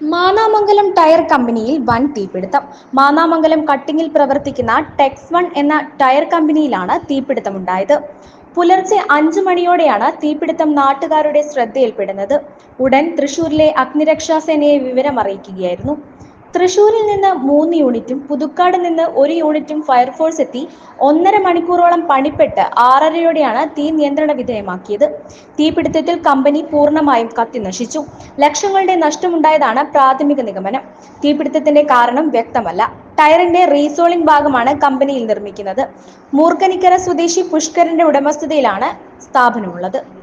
Mannamangalam tyre കമ്പനിയിൽ വൻ തീപിടുത്തം. മാനാമംഗലം കട്ടിങ്ങിൽ പ്രവർത്തിക്കുന്ന ടെക്സ് വൺ എന്ന ടയർ കമ്പനിയിലാണ് തീപിടുത്തമുണ്ടായത്. പുലർച്ചെ അഞ്ചു മണിയോടെയാണ് തീപിടുത്തം നാട്ടുകാരുടെ ശ്രദ്ധയിൽപ്പെടുന്നത്. ഉടൻ തൃശൂരിലെ അഗ്നിരക്ഷാസേനയെ വിവരം അറിയിക്കുകയായിരുന്നു തൃശൂരിൽ നിന്ന് മൂന്ന് യൂണിറ്റും പുതുക്കാട് നിന്ന് ഒരു യൂണിറ്റും ഫയർഫോഴ്സ് എത്തി ഒന്നര മണിക്കൂറോളം പണിപ്പെട്ട് ആറരയോടെയാണ് തീ നിയന്ത്രണ വിധേയമാക്കിയത്. തീപിടുത്തത്തിൽ കമ്പനി പൂർണമായും കത്തിനശിച്ചു ലക്ഷങ്ങളുടെ നഷ്ടമുണ്ടായതാണ് പ്രാഥമിക നിഗമനം. തീപിടുത്തത്തിന്റെ കാരണം വ്യക്തമല്ല. ടയറിന്റെ റീസോളിംഗ് ഭാഗമാണ് കമ്പനിയിൽ നിർമ്മിക്കുന്നത്. മൂർക്കനിക്കര സ്വദേശി പുഷ്കരന്റെ ഉടമസ്ഥതയിലാണ് സ്ഥാപനമുള്ളത്.